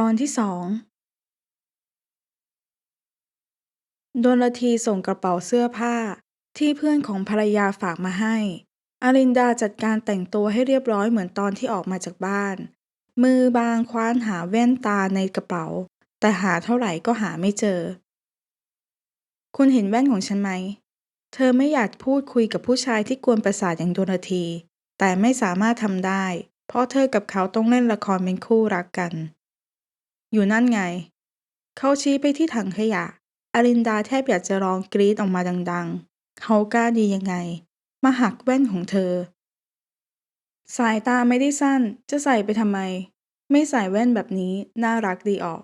ตอนที่สอง โดนลทีส่งกระเป๋าเสื้อผ้าที่เพื่อนของภรรยาฝากมาให้อารินดาจัดการแต่งตัวให้เรียบร้อยเหมือนตอนที่ออกมาจากบ้าน มือบางคว้านหาแว่นตาในกระเป๋า แต่หาเท่าไหร่ก็หาไม่เจอ คุณเห็นแว่นของฉันไหม เธอไม่อยากพูดคุยกับผู้ชายที่กวนประสาทอย่างโดนลที แต่ไม่สามารถทำได้ เพราะเธอกับเขาต้องเล่นละครเป็นคู่รักกัน อยู่นั่นไง เขาชี้ไปที่ถังขยะอารินดาแทบอยากจะร้องกรี๊ดออกมาดัง ๆ เขากล้าดียังไง มาหักแว่นของเธอ สายตาไม่ได้สั้น จะใส่ไปทำไม ไม่ใส่แว่นแบบนี้น่ารักดีออก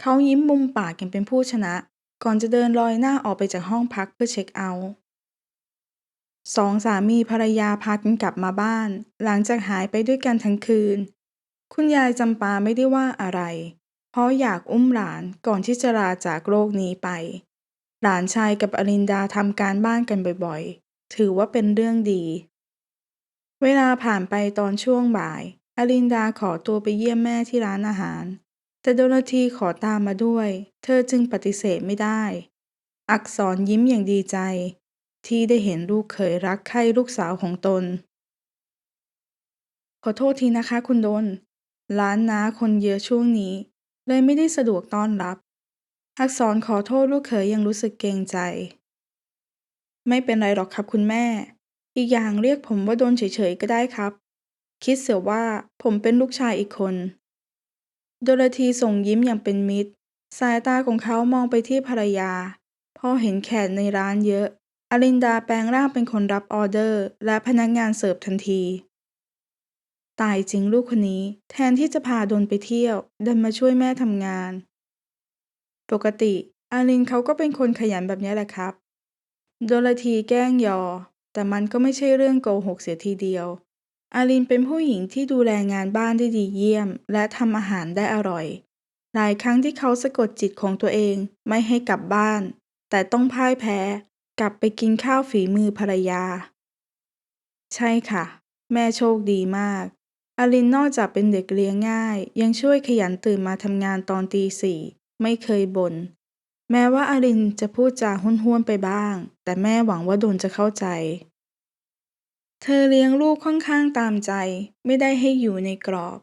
เขายิ้มมุมปากอย่างเป็นผู้ชนะ ก่อนจะเดินลอยหน้าออกไปจากห้องพักเพื่อเช็คเอาท์สองสามีภรรยาพากันกลับมาบ้าน หลังจากหายไปด้วยกันทั้งคืน คุณยายจำปาไม่ได้ว่าอะไร เพราะอยากอุ้มหลานก่อนที่จะลาจากโลกนี้ไป หลานชายกับอรินดาทำการบ้านกันบ่อยๆ ถือว่าเป็นเรื่องดี เวลาผ่านไปตอนช่วงบ่าย อลินดาขอตัวไปเยี่ยมแม่ที่ร้านอาหาร แต่โดนาทีขอตามมาด้วย เธอจึงปฏิเสธไม่ได้ อักษรยิ้มอย่างดีใจ ที่ได้เห็นลูกเขยรักใคร่ลูกสาวของตน ขอโทษทีนะคะคุณโดนร้านน้าคนเยอะช่วงนี้ เลยไม่ได้สะดวกต้อนรับ อักษรขอโทษลูกเขยยังรู้สึกเกรงใจ ไม่เป็นไรหรอกครับคุณแม่ อีกอย่างเรียกผมว่าโดนเฉยๆก็ได้ครับ คิดเสียว่าผมเป็นลูกชายอีกคน โดโรธีส่งยิ้มอย่างเป็นมิตร สายตาของเขามองไปที่ภรรยา พอเห็นแขกในร้านเยอะอลินดาแปลงร่างเป็นคนรับออเดอร์ และพนักงานเสิร์ฟทันที ตายจริงลูกคนนี้แทนที่จะพาดนไปเที่ยว ดันมาช่วยแม่ทำงาน ปกติ อาลินเขาก็เป็นคนขยันแบบนี้แหละครับ โดโรธีแกล้งยอ แต่มันก็ไม่ใช่เรื่องโกหกเสียทีเดียว อาลินเป็นผู้หญิงที่ดูแลงานบ้านได้ดีเยี่ยม และทำอาหารได้อร่อย หลายครั้งที่เขาสะกดจิตของตัวเองไม่ให้กลับบ้าน แต่ต้องพ่ายแพ้ กลับไปกินข้าวฝีมือภรรยา ใช่ค่ะ แม่โชคดีมาก อาลินนอกจากเป็นเด็กเลี้ยงง่าย ยังช่วยขยันตื่นมาทำงานตอนตีสี่ไม่เคยบน่นแม้ว่าอารินจะพูดจาห้วนๆไปบ้าง แต่แม่หวังว่าโดนจะเข้าใจ เธอเลี้ยงลูกค่อนข้างตามใจ ไม่ได้ให้อยู่ในกรอบ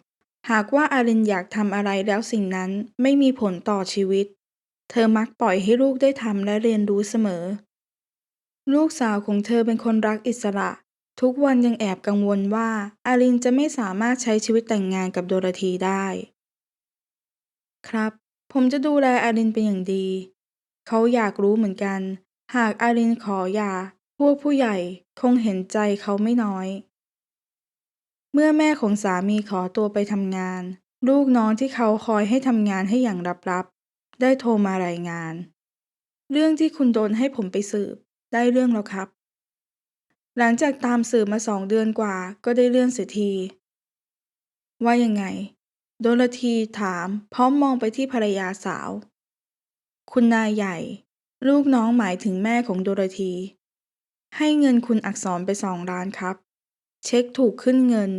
หากว่าอารินอยากทำอะไรแล้วสิ่งนั้นไม่มีผลต่อชีวิต เธอมักปล่อยให้ลูกได้ทำและเรียนรู้เสมอ ลูกสาวของเธอเป็นคนรักอิสระ ทุกวันยังแอบกังวลว่าอารินจะไม่สามารถใช้ชีวิตแต่งงานกับโดโรธีได้ ครับ ผมจะดูแลอารินเป็นอย่างดี เขาอยากรู้เหมือนกัน หากอารินขอหย่า พวกผู้ใหญ่คงเห็นใจเขาไม่น้อย เมื่อแม่ของสามีขอตัวไปทำงาน ลูกน้องที่เขาคอยให้ทำงานให้อย่างลับๆ ได้โทรมารายงาน เรื่องที่คุณโดนให้ผมไปสืบ ได้เรื่องแล้วครับ หลังจากตามสืบมาสองเดือนกว่าก็ได้เรื่องเสียที ว่ายังไง โดนละทีถามพร้อมมองไปที่ภรรยาสาว คุณนายใหญ่ ลูกน้องหมายถึงแม่ของโดโรธีให้เงินคุณอักษรไปสองล้านครับ เช็คถูกขึ้นเงิน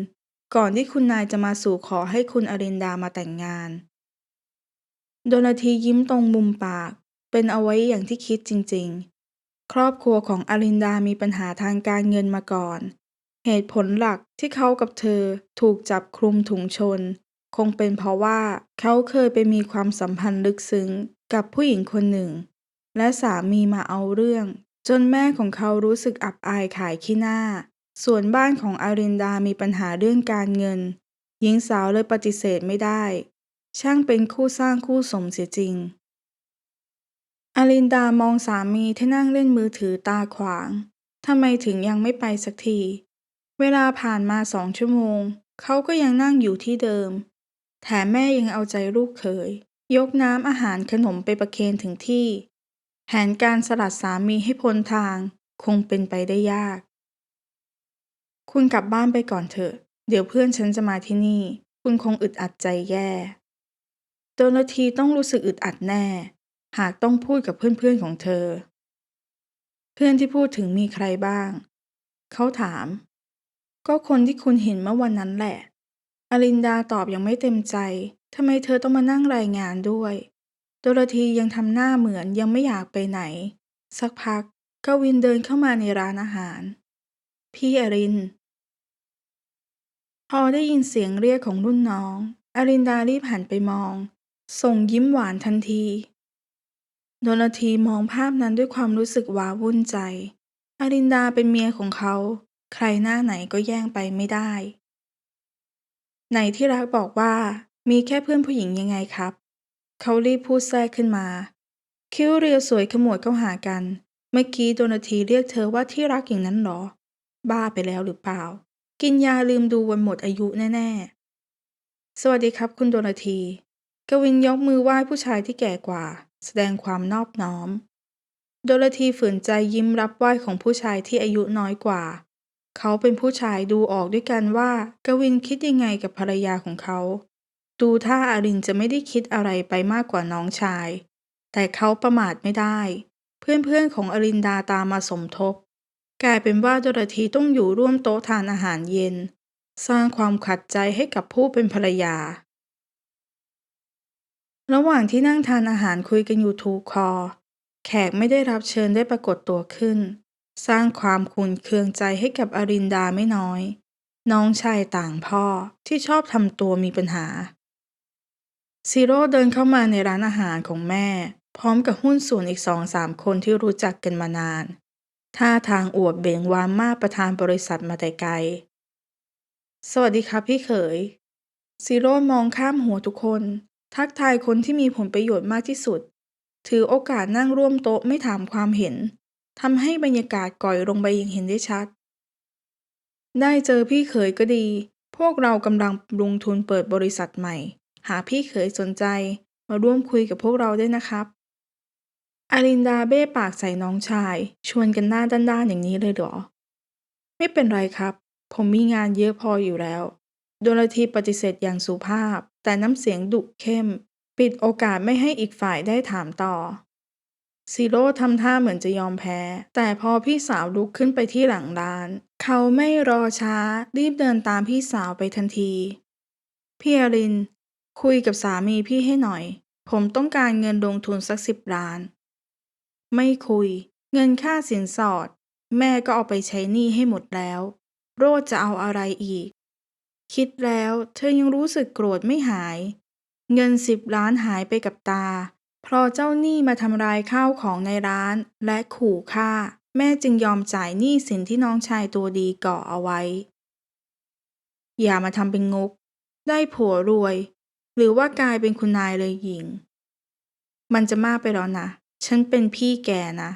ก่อนที่คุณนายจะมาสู่ขอให้คุณอรินดามาแต่งงาน โดโรธียิ้มตรงมุมปาก เป็นเอาไว้อย่างที่คิดจริงๆ ครอบครัวของอรินดามีปัญหาทางการเงินมาก่อน เหตุผลหลักที่เขากับเธอถูกจับคลุมถุงชน คงเป็นเพราะว่าเขาเคยไปมีความสัมพันธ์ลึกซึ้งกับผู้หญิงคนหนึ่ง และสามีมาเอาเรื่อง จนแม่ของเขารู้สึกอับอายขายขี้หน้า ส่วนบ้านของอารินดามีปัญหาเรื่องการเงิน หญิงสาวเลยปฏิเสธไม่ได้ ช่างเป็นคู่สร้างคู่สมเสียจริง อารินดามองสามีที่นั่งเล่นมือถือตาขวาง ทำไมถึงยังไม่ไปสักที เวลาผ่านมาสองชั่วโมง เขาก็ยังนั่งอยู่ที่เดิม แถมแม่ยังเอาใจลูกเขย ยกน้ำอาหารขนมไปประเคนถึงที่ แผนการสลัดสามีให้พ้นทางคงเป็นไปได้ยาก คุณกลับบ้านไปก่อนเถอะ เดี๋ยวเพื่อนฉันจะมาที่นี่ คุณคงอึดอัดใจแย่โดนทีต้องรู้สึกอึดอัดแน่ หากต้องพูดกับเพื่อนๆของเธอ เพื่อนที่พูดถึงมีใครบ้าง เขาถาม ก็คนที่คุณเห็นเมื่อวันนั้นแหละ อลินดาตอบอย่างไม่เต็มใจ ทำไมเธอต้องมานั่งรายงานด้วย โดโรธียังทำหน้าเหมือนยังไม่อยากไปไหน สักพักกวินเดินเข้ามาในร้านอาหาร พี่อริน พอได้ยินเสียงเรียกของรุ่นน้อง อรินดารีบหันไปมอง ส่งยิ้มหวานทันที ดนทีมองภาพนั้นด้วยความรู้สึกว้าวุ่นใจ อรินดาเป็นเมียของเขา ใครหน้าไหนก็แย่งไปไม่ได้ ไหนที่รักบอกว่า มีแค่เพื่อนผู้หญิงยังไงครับ เขารีบพูดแทรกขึ้นมา คิ้วเรียวสวยขมวดเข้าหากัน เมื่อกี้โดนทีเรียกเธอว่าที่รักอย่างนั้นหรอ บ้าไปแล้วหรือเปล่า กินยาลืมดูวันหมดอายุแน่ๆ สวัสดีครับ คุณโดนที กวินยกมือไหว้ผู้ชายที่แก่กว่า แสดงความนอบน้อม โดลทีฝืนใจยิ้มรับไหว้ของผู้ชายที่อายุน้อยกว่า เขาเป็นผู้ชายดูออกด้วยกันว่ากวินคิดยังไงกับภรรยาของเขา ดูท่าอารินจะไม่ได้คิดอะไรไปมากกว่าน้องชาย แต่เขาประมาทไม่ได้ เพื่อนๆของอรินดาตามมาสมทบ กลายเป็นว่าโดลทีต้องอยู่ร่วมโต๊ะทานอาหารเย็น สร้างความขัดใจให้กับผู้เป็นภรรยา ระหว่างที่นั่งทานอาหารคุยกันอยู่ถูกคอ แขกไม่ได้รับเชิญได้ปรากฏตัวขึ้น สร้างความขุ่นเคืองใจให้กับอรินดาไม่น้อย น้องชายต่างพ่อที่ชอบทำตัวมีปัญหาซีโร่เดินเข้ามาในร้านอาหารของแม่ พร้อมกับหุ้นส่วนอีกสองสามคนที่รู้จักกันมานาน ท่าทางอวดเบ่งวามมากประธานบริษัทมาแต่ไกล สวัสดีครับพี่เขยซีโร่มองข้ามหัวทุกคน ทักทายคนที่มีผลประโยชน์มากที่สุด ถือโอกาสนั่งร่วมโต๊ะไม่ถามความเห็นทำให้บรรยากาศก่อยลงไปอย่างเห็นได้ชัด ได้เจอพี่เขยก็ดี พวกเรากำลังลงทุนเปิดบริษัทใหม่ หาพี่เขยสนใจมาร่วมคุยกับพวกเราได้นะครับ อารินดาเบ้ปากใส่น้องชาย ชวนกันหน้าด้านๆอย่างนี้เลยเหรอ ไม่เป็นไรครับ ผมมีงานเยอะพออยู่แล้ว โดนทีปฏิเสธอย่างสุภาพ แต่น้ำเสียงดุเข้ม ปิดโอกาสไม่ให้อีกฝ่ายได้ถามต่อซีโร่ทำท่าเหมือนจะยอมแพ้ แต่พอพี่สาวลุกขึ้นไปที่หลังร้าน เขาไม่รอช้า รีบเดินตามพี่สาวไปทันที พี่อริน คุยกับสามีพี่ให้หน่อย ผมต้องการเงินลงทุนสักสิบล้าน ไม่คุย เงินค่าสินสอด แม่ก็เอาไปใช้หนี้ให้หมดแล้ว โรดจะเอาอะไรอีก คิดแล้วเธอยังรู้สึกโกรธไม่หาย เงินสิบล้านหายไปกับตา เพราะเจ้าหนี้มาทำลายข้าวของในร้านและขู่ฆ่า แม่จึงยอมจ่ายหนี้สินที่น้องชายตัวดีก่อเอาไว้ อย่ามาทำเป็นงก ได้ผัวรวย หรือว่ากลายเป็นคุณนายเลยหญิง มันจะมากไปแล้วนะ ฉันเป็นพี่แกนะ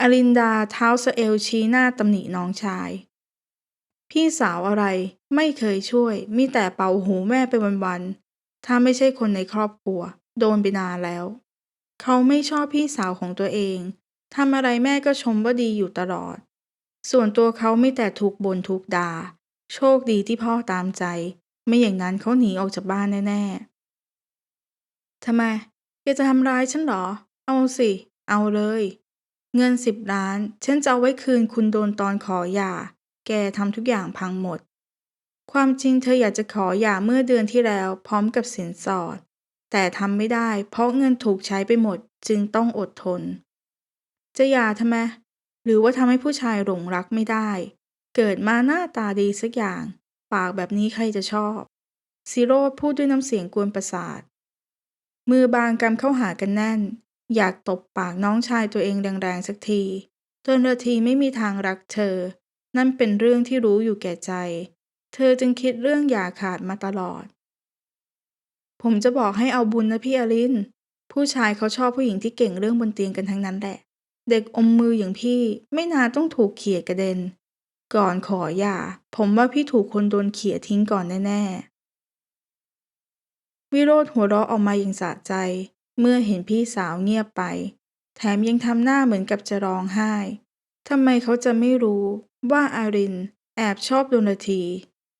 อลินดาเท้าสเอลชี้หน้าตำหนิน้องชาย พี่สาวอะไร ไม่เคยช่วย มีแต่เป่าหูแม่ไปวันๆ ถ้าไม่ใช่คนในครอบครัว โดนไปนานแล้ว เขาไม่ชอบพี่สาวของตัวเอง ทำอะไรแม่ก็ชมว่าดีอยู่ตลอด ส่วนตัวเขาไม่แต่ถูกบ่นถูกด่า โชคดีที่พ่อตามใจ ไม่อย่างนั้นเขาหนีออกจากบ้านแน่ๆทำไมแกจะทำร้ายฉันหรอ เอาสิ เอาเลย เงินสิบล้าน ฉันจะเอาไว้คืนคุณโดนตอนขอหย่า แกทำทุกอย่างพังหมด ความจริงเธออยากจะขอหย่าเมื่อเดือนที่แล้วพร้อมกับสินสอด แต่ทำไม่ได้เพราะเงินถูกใช้ไปหมดจึงต้องอดทน จะหย่าทำไม หรือว่าทำให้ผู้ชายหลงรักไม่ได้ เกิดมาหน้าตาดีสักอย่าง ปากแบบนี้ใครจะชอบซิโรดพูดด้วยน้ำเสียงกวนประสาท มือบางกำเข้าหากันแน่น อยากตบปากน้องชายตัวเองแรงๆสักทีจนละทีไม่มีทางรักเธอ นั่นเป็นเรื่องที่รู้อยู่แก่ใจ เธอจึงคิดเรื่องอย่าขาดมาตลอด ผมจะบอกให้เอาบุญนะพี่อลิน ผู้ชายเขาชอบผู้หญิงที่เก่งเรื่องบนเตียงกันทั้งนั้นแหละ เด็กอมมืออย่างพี่ไม่นานต้องถูกเขี่ยกระเด็น ก่อนขอหย่า ผมว่าพี่ถูกคนโดนเขี่ยทิ้งก่อนแน่ๆ วิโรธหัวเราะออกมาอย่างสะใจ เมื่อเห็นพี่สาวเงียบไป แถมยังทำหน้าเหมือนกับจะร้องไห้ทำไมเขาจะไม่รู้ว่าอาริน แอบชอบโดนที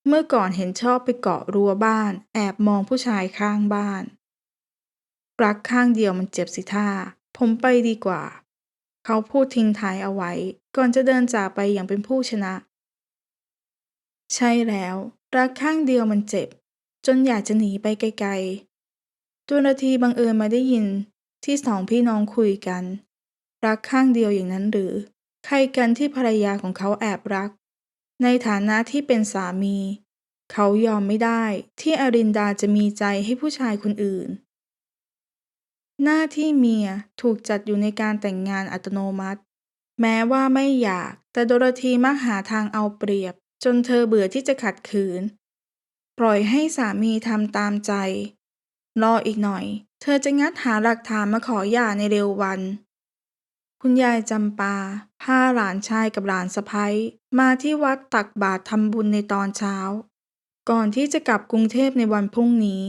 เมื่อก่อนเห็นชอบไปเกาะรั้วบ้าน แอบมองผู้ชายข้างบ้าน รักข้างเดียวมันเจ็บสิท่า ผมไปดีกว่า เขาพูดทิ้งท้ายเอาไว้ ก่อนจะเดินจากไปอย่างเป็นผู้ชนะ ใช่แล้ว รักข้างเดียวมันเจ็บ จนอยากจะหนีไปไกลๆตุลทีบังเอิญมาได้ยินที่สองพี่น้องคุยกัน รักข้างเดียวอย่างนั้นหรือ ใครกันที่ภรรยาของเขาแอบรัก ในฐานะที่เป็นสามี เขายอมไม่ได้ที่อรินดาจะมีใจให้ผู้ชายคนอื่น หน้าที่เมียถูกจัดอยู่ในการแต่งงานอัตโนมัติ แม้ว่าไม่อยาก แต่โดโรธีมักหาทางเอาเปรียบ จนเธอเบื่อที่จะขัดขืน ปล่อยให้สามีทำตามใจ รออีกหน่อย เธอจะงัดหาหลักฐานมาขอหย่าในเร็ววัน คุณยายจำปาพาหลานชายกับหลานสะพ้ยมาที่วัดตักบาตรทำบุญในตอนเช้า ก่อนที่จะกลับกรุงเทพในวันพรุ่งนี้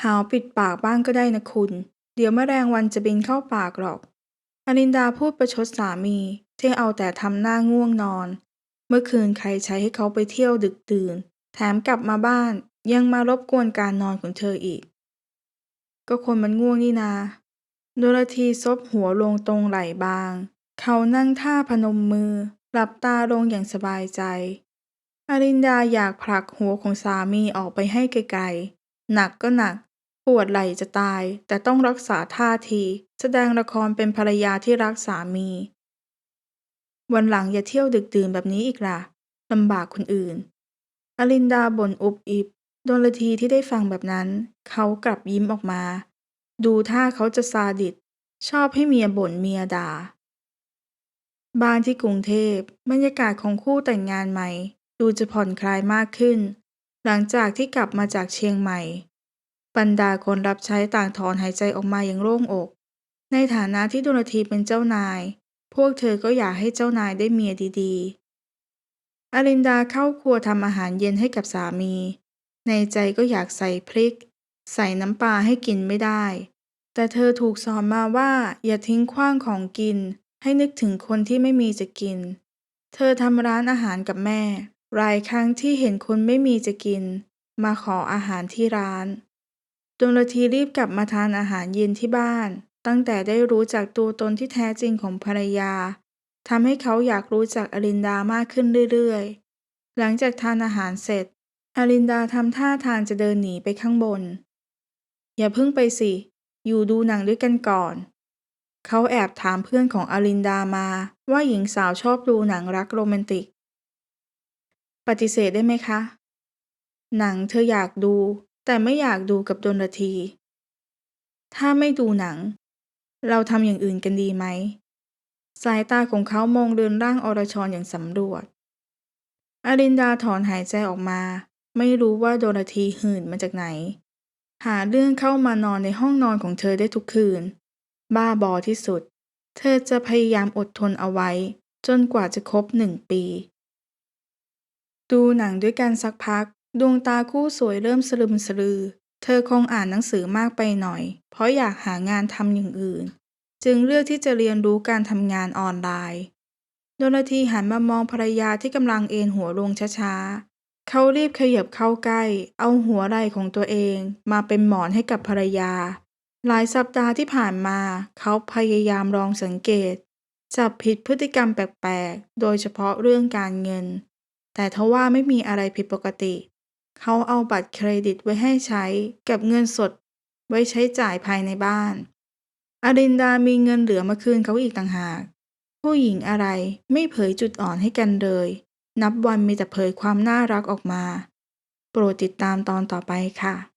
หาวปิดปากบ้างก็ได้นะคุณ เดี๋ยวแมลงวันจะบินเข้าปากหรอกอรินดาพูดประชดสามีที่เอาแต่ทำหน้าง่วงนอน เมื่อคืนใครใช้ให้เขาไปเที่ยวดึกดื่น แถมกลับมาบ้านยังมารบกวนการนอนของเธออีก ก็คนมันง่วงนี่นา โดรธีซบหัวลงตรงไหล่บาง เขานั่งท่าพนมมือ หลับตาลงอย่างสบายใจ อรินดาอยากผลักหัวของสามีออกไปให้ไกลๆ หนักก็หนัก ปวดไหล่จะตาย แต่ต้องรักษาท่าที แสดงละครเป็นภรรยาที่รักสามี วันหลังอย่าเที่ยวดึกดื่นแบบนี้อีกล่ะลำบากคนอื่น อลินดาบ่นอุบอิบโดนลทีที่ได้ฟังแบบนั้น เขากลับยิ้มออกมา ดูท่าเขาจะซาดิสชอบให้เมียบ่นเมียด่า บ้านที่กรุงเทพบรรยากาศของคู่แต่งงานใหม่ ดูจะผ่อนคลายมากขึ้น หลังจากที่กลับมาจากเชียงใหม่ บรรดาคนรับใช้ต่างถอนหายใจออกมาอย่างโล่งอก ในฐานะที่ดุลทีเป็นเจ้านาย พวกเธอก็อยากให้เจ้านายได้เมียดีๆ อลินดาเข้าครัวทำอาหารเย็นให้กับสามี ในใจก็อยากใส่พริก ใส่น้ำปลาให้กินไม่ได้ แต่เธอถูกสอนมาว่าอย่าทิ้งขว้างของกิน ให้นึกถึงคนที่ไม่มีจะกิน เธอทำร้านอาหารกับแม่หลายครั้งที่เห็นคนไม่มีจะกิน มาขออาหารที่ร้านดวงฤทีรีบกลับมาทานอาหารเย็นที่บ้าน ตั้งแต่ได้รู้จักตัวตนที่แท้จริงของภรรยาทำให้เขาอยากรู้จักอลินดามากขึ้นเรื่อยๆ หลังจากทานอาหารเสร็จ อลินดาทำท่าทางจะเดินหนีไปข้างบน อย่าเพิ่งไปสิ อยู่ดูหนังด้วยกันก่อน เขาแอบถามเพื่อนของอลินดามาว่าหญิงสาวชอบดูหนังรักโรแมนติก ปฏิเสธได้ไหมคะ หนังเธออยากดู แต่ไม่อยากดูกับดนทีถ้าไม่ดูหนัง เราทำอย่างอื่นกันดีไหม สายตาของเขามองเรือนร่างอรชรอย่างสำรวจอรินดาถอนหายใจออกมา ไม่รู้ว่าโดนทีหื่นมาจากไหน หาเรื่องเข้ามานอนในห้องนอนของเธอได้ทุกคืน บ้าบอที่สุด เธอจะพยายามอดทนเอาไว้ จนกว่าจะครบหนึ่งปี ดูหนังด้วยกันสักพัก ดวงตาคู่สวยเริ่มสลึมสลือ เธอคงอ่านหนังสือมากไปหน่อย เพราะอยากหางานทำอย่างอื่น จึงเลือกที่จะเรียนรู้การทำงานออนไลน์ โดนทีหันมามองภรรยาที่กำลังเอนหัวลงช้าๆ เขารีบขยับเข้าใกล้ เอาหัวไหล่ของตัวเองมาเป็นหมอนให้กับภรรยา หลายสัปดาห์ที่ผ่านมา เขาพยายามลองสังเกต จับผิดพฤติกรรมแปลกๆ โดยเฉพาะเรื่องการเงิน แต่ทว่าไม่มีอะไรผิดปกติ เขาเอาบัตรเครดิตไว้ให้ใช้กับเงินสด ไว้ใช้จ่ายภายในบ้าน อรินดามีเงินเหลือมาคืนเขาอีกต่างหาก ผู้หญิงอะไรไม่เผยจุดอ่อนให้กันเลย นับวันมีแต่เผยความน่ารักออกมา โปรดติดตามตอนต่อไปค่ะ